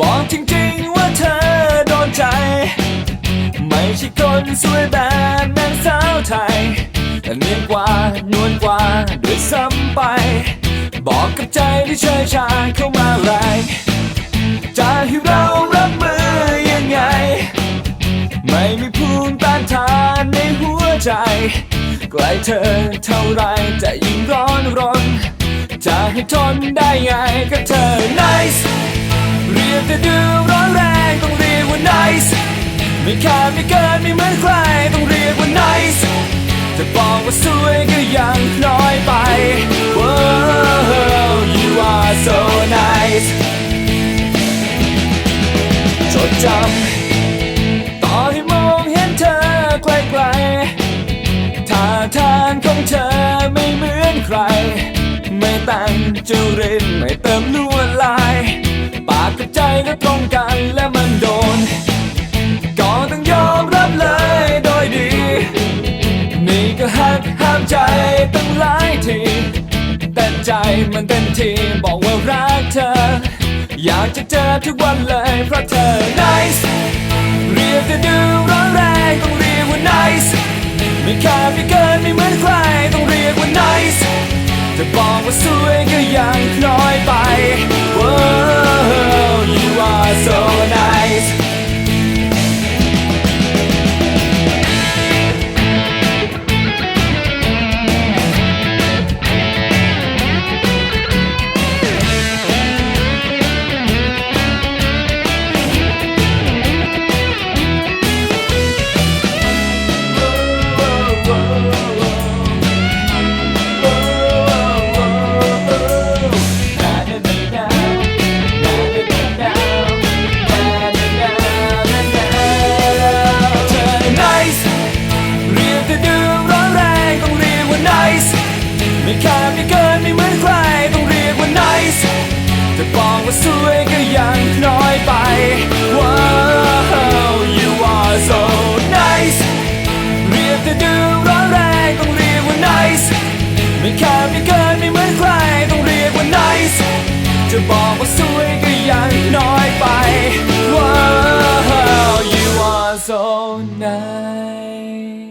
บอกจริงๆว่าเธอโดนใจ ไม่ใช่คนสวยแบบนางสาวไทยแต่เนียนกว่านวลกว่าด้วซ้ำไป บอกกับใจที่เชยชาเข้ามาแรง จะให้เรารับมือยังไง ไม่มีภูมิต้านทานในหัวใจ ใกล้เธอเท่าไรจะยิ่งร้อนรน จะให้ทนได้ไงกับเธอ nice เรียกแต่ดูร้อนแรงต้องเรียกว่า nice ไม่ขาดไม่เกินไม่เหมือนใครต้องเรียกว่า nice จะบอกว่าสวยก็ยัง ดจำ ต่อให้มองเห็นเธอไกลๆท่าทางของเธอไม่เหมือนใคร ไม่แต่งจุรินไม่เติมลวดลาย ปากกับใจก็ตรงกันและมันโดน ก็ต้องยอมรับเลยโดยดี นี่ก็หักห้ามใจตั้งหลายที แต่ใจมันเต็มทีบอกว่ารักเธอ อยากจะเจอทุกวันเลยเพราะเธอ nice เรียกจะดูร้อนแรงต้องเรียกว่า nice ไม่ขาดไม่เกินไม่เหมือนใครต้องเรียกว่า nice จะบอกว่าสวยก็ยังน้อยไป สวยก็ยังน้อยไป Wow you are so nice เรียกแต่ดูร้อนแรงต้องเรียกว่า nice ไม่ขาดไม่เกินไม่เหมือนใครต้องเรียกว่า nice จะบอกว่าสวยก็ยังน้อยไป Wow you are so nice